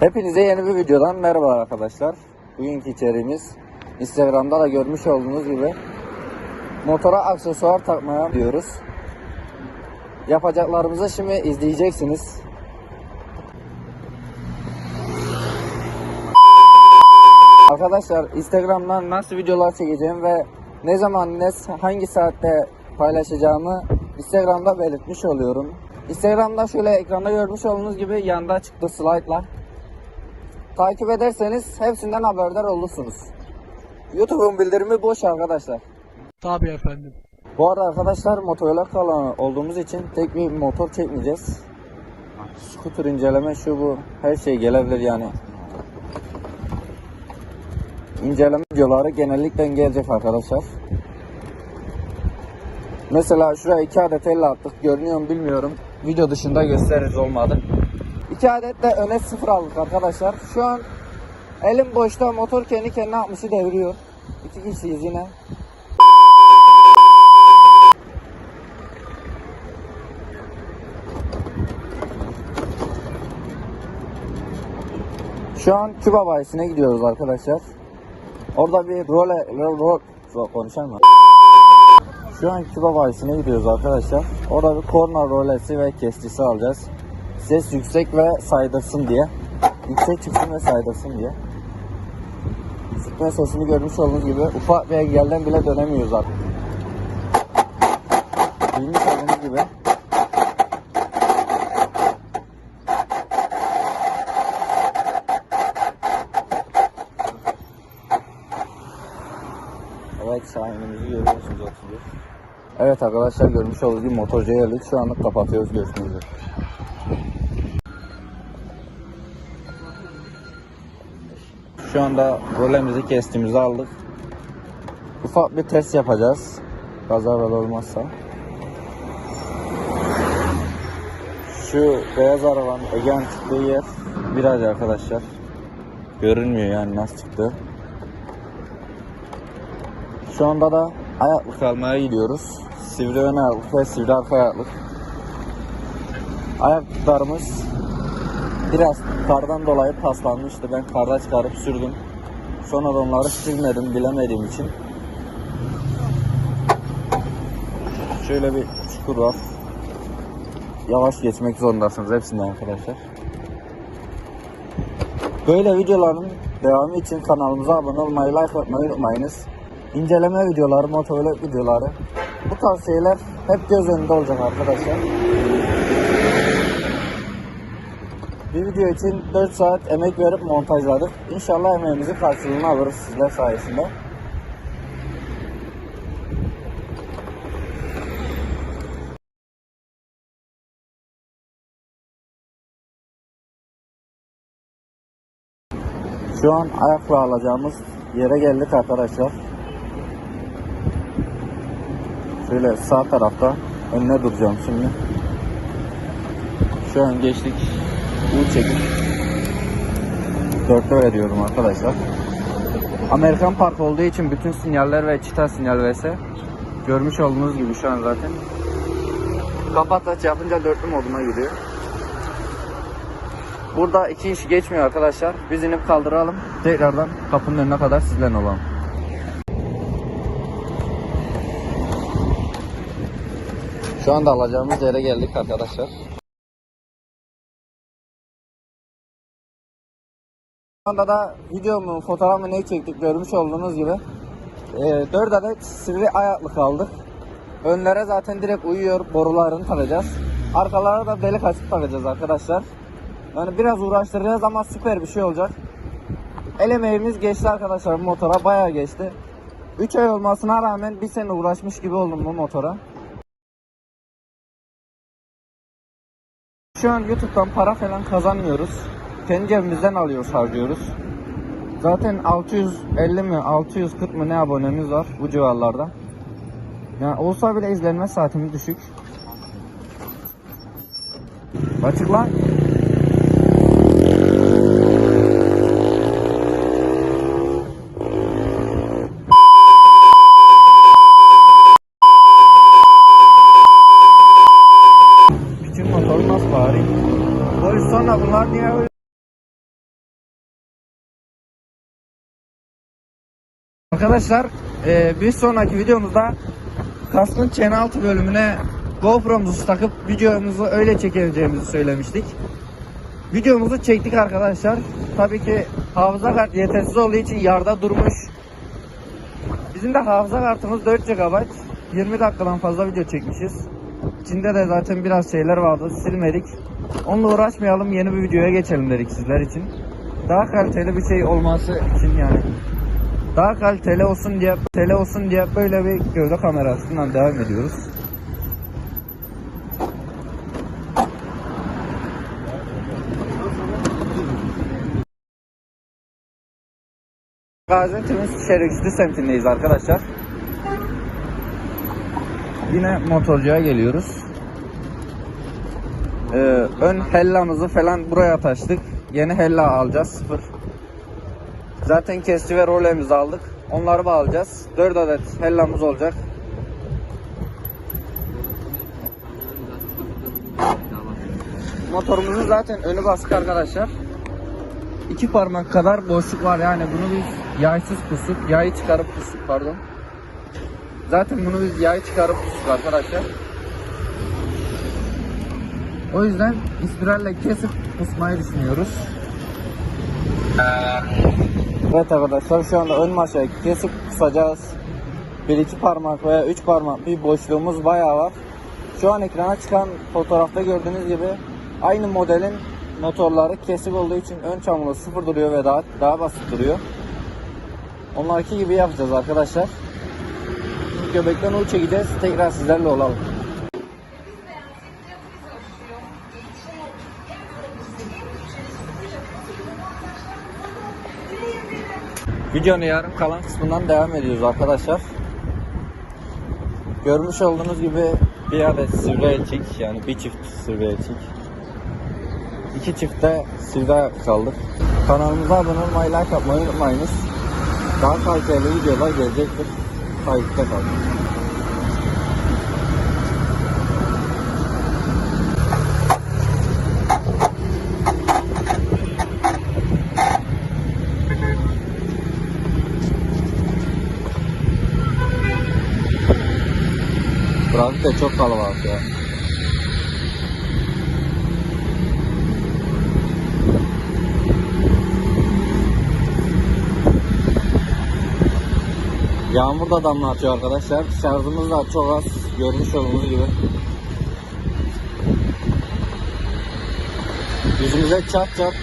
Hepinize yeni bir videodan merhaba arkadaşlar. Bugünkü içeriğimiz Instagram'da da görmüş olduğunuz gibi motora aksesuar takmaya diyoruz. Yapacaklarımızı şimdi izleyeceksiniz. Arkadaşlar Instagram'dan nasıl videolar çekeceğim ve ne zaman ne hangi saatte paylaşacağımı Instagram'da belirtmiş oluyorum. Instagram'da şöyle ekranda görmüş olduğunuz gibi yanda çıktı slaytla. Takip ederseniz hepsinden haberdar olursunuz. YouTube'un bildirimi boş arkadaşlar. Tabii efendim. Bu arada arkadaşlar motovlog kanalı olduğumuz için tek bir motor çekmeyeceğiz. Scooter inceleme şu bu her şey gelebilir yani. İnceleme videoları genellikle gelecek arkadaşlar. Mesela şuraya iki adet elle attık görünüyor mu bilmiyorum. Video dışında gösteririz olmadı. İki adet de öne sıfır aldık arkadaşlar. Şu an elim boşta motor kendi kendine 60'ı deviriyor. İki kişiyiz yine. Şu an Küba bayisine gidiyoruz arkadaşlar. Orada bir role ro, ro, ro konuşamam. Şu an Küba bayisine gidiyoruz arkadaşlar. Orada bir korna rolesi ve kestisi alacağız. Ses yüksek ve saydırsın diye. Yüksek çıksın ve saydırsın diye. Sıkma sesini görmüş olduğunuz gibi ufak bir engelden bile dönemiyoruz artık. Bilmiş olduğunuz gibi. Evet Şahin'imizi görüyorsunuz 31. Evet arkadaşlar görmüş olduğunuz gibi motorcuya geldik. Şu anlık kapatıyoruz görüşmek üzere. Şu anda rolemizi kestiğimizi aldık. Ufak bir test yapacağız. Kaza olmazsa. Şu beyaz arabanın Ege'nin çıktığı yer biraz arkadaşlar. Görünmüyor yani nasıl çıktı. Şu anda da ayaklık almaya gidiyoruz. Sivri ön ayaklık ve sivri arka ayaklık. Ayaklıklarımız biraz kardan dolayı paslanmıştı. Ben karda çıkarıp sürdüm. Sonra onları silmedim bilemediğim için. Şöyle bir çukur var. Yavaş geçmek zorundasınız hepsinden arkadaşlar. Böyle videoların devamı için kanalımıza abone olmayı, like atmayı unutmayınız. İnceleme videoları, motovlog videoları. Bu tarz şeyler hep göz önünde olacak arkadaşlar. Bir video için 4 saat emek verip montajladık. İnşallah emeğimizin karşılığını alırız sizler sayesinde. Şu an ayakla alacağımız yere geldik arkadaşlar. Şöyle sağ tarafta önüne duracağım şimdi. Şu an geçtik. U çekip dörtte veriyorum arkadaşlar. Amerikan Park olduğu için bütün sinyaller ve çita sinyal vs. Görmüş olduğunuz gibi şu an zaten. Kapat aç yapınca dörtlü moduna giriyor. Burada iki iş geçmiyor arkadaşlar. Biz inip kaldıralım. Tekrardan kapının önüne kadar sizden olalım. Şu anda alacağımız yere geldik arkadaşlar. Anda da videomu, fotoğrafımı ne çektik görmüş olduğunuz gibi. Ee, 4 adet sivri ayaklık aldık. Önlere zaten direkt uyuyor borularını takacağız. Arkalara da delik açık takacağız arkadaşlar. Yani biraz uğraştıracağız ama süper bir şey olacak. El emeğimiz geçti arkadaşlar bu motora bayağı geçti. 3 ay olmasına rağmen bir sene uğraşmış gibi oldum bu motora. Şu an YouTube'dan para falan kazanmıyoruz. Kendi cebimizden alıyoruz, harcıyoruz. Zaten 650 mi, 640 mı ne abonemiz var bu civarlarda. Yani olsa bile izlenme saatimiz düşük. Açık lan. Bütün motor nasıl bari? Polis sonra bunlar niye öyle Arkadaşlar e, bir sonraki videomuzda kaskın çene altı bölümüne GoPro'muzu takıp videomuzu öyle çekeceğimizi söylemiştik. Videomuzu çektik arkadaşlar. Tabii ki hafıza kart yetersiz olduğu için yarda durmuş. Bizim de hafıza kartımız 4 GB. 20 dakikadan fazla video çekmişiz. İçinde de zaten biraz şeyler vardı. Silmedik. Onunla uğraşmayalım. Yeni bir videoya geçelim dedik sizler için. Daha kaliteli bir şey olması için yani. Daha kaliteli olsun diye, tele olsun diye böyle bir gövde kamerasından devam ediyoruz. Gaziantep'in Şerikli semtindeyiz arkadaşlar. Yine motorcuya geliyoruz. Ee, ön hellamızı falan buraya taştık. Yeni hella alacağız sıfır. Zaten kesti ve rolemizi aldık. Onları bağlayacağız. 4 adet hellamız olacak. Motorumuzun zaten önü basık arkadaşlar. İki parmak kadar boşluk var yani bunu biz yaysız kusuk, yayı çıkarıp kusuk pardon. Zaten bunu biz yayı çıkarıp kusuk arkadaşlar. O yüzden ispiralle kesip kusmayı düşünüyoruz. Evet arkadaşlar şu anda ön maşayı kesip kusacağız. Bir iki parmak veya üç parmak bir boşluğumuz bayağı var. Şu an ekrana çıkan fotoğrafta gördüğünüz gibi aynı modelin motorları kesik olduğu için ön çamurluğu sıfır duruyor ve daha daha basit duruyor. Onlarki gibi yapacağız arkadaşlar. Göbekten uç çekeceğiz. Tekrar sizlerle olalım. Videonun yarım kalan kısmından devam ediyoruz arkadaşlar. Görmüş olduğunuz gibi bir adet sivri elçik yani bir çift sivri elçik. İki çifte sivri kaldık. Kanalımıza abone olmayı, like yapmayı unutmayınız. Daha kaliteli videolar gelecektir. Takipte kalın. Trafik de çok kalabalık ya. Yağmur da damlatıyor arkadaşlar. Şarjımız da çok az. Görmüş olduğunuz gibi. Yüzümüze çat çat